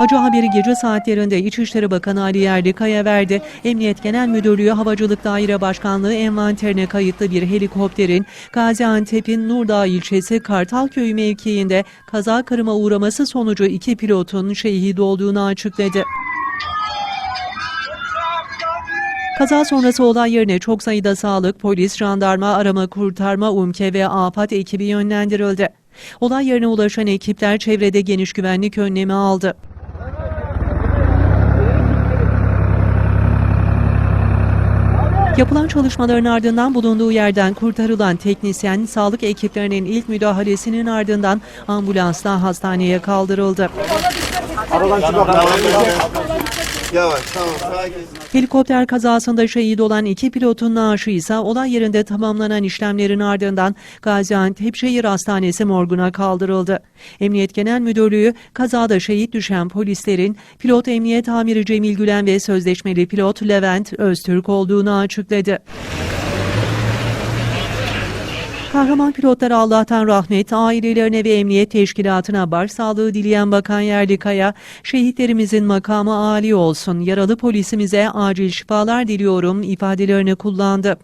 Acı haberi gece saatlerinde İçişleri Bakanı Ali Yerlikaya verdi. Emniyet Genel Müdürlüğü Havacılık Daire Başkanlığı envanterine kayıtlı bir helikopterin Gaziantep'in Nurdağ ilçesi Kartalköy mevkiinde kaza kırıma uğraması sonucu iki pilotun şehit olduğunu açıkladı. Kaza sonrası olay yerine çok sayıda sağlık, polis, jandarma, arama kurtarma, UMKE ve AFAD ekibi yönlendirildi. Olay yerine ulaşan ekipler çevrede geniş güvenlik önlemi aldı. Yapılan çalışmaların ardından bulunduğu yerden kurtarılan teknisyen sağlık ekiplerinin ilk müdahalesinin ardından ambulansla hastaneye kaldırıldı. Aradan çıkalım. Yavaş tamam sakin. Helikopter kazasında şehit olan iki pilotun naaşı ise olay yerinde tamamlanan işlemlerin ardından Gaziantep Şehir Hastanesi morguna kaldırıldı. Emniyet Genel Müdürlüğü kazada şehit düşen polislerin pilot emniyet amiri Cemil Gülen ve sözleşmeli pilot Levent Öztürk olduğunu açıkladı. Kahraman pilotlara Allah'tan rahmet, ailelerine ve emniyet teşkilatına başsağlığı dileyen Bakan Yerlikaya, şehitlerimizin makamı âli olsun, yaralı polisimize acil şifalar diliyorum ifadelerini kullandı.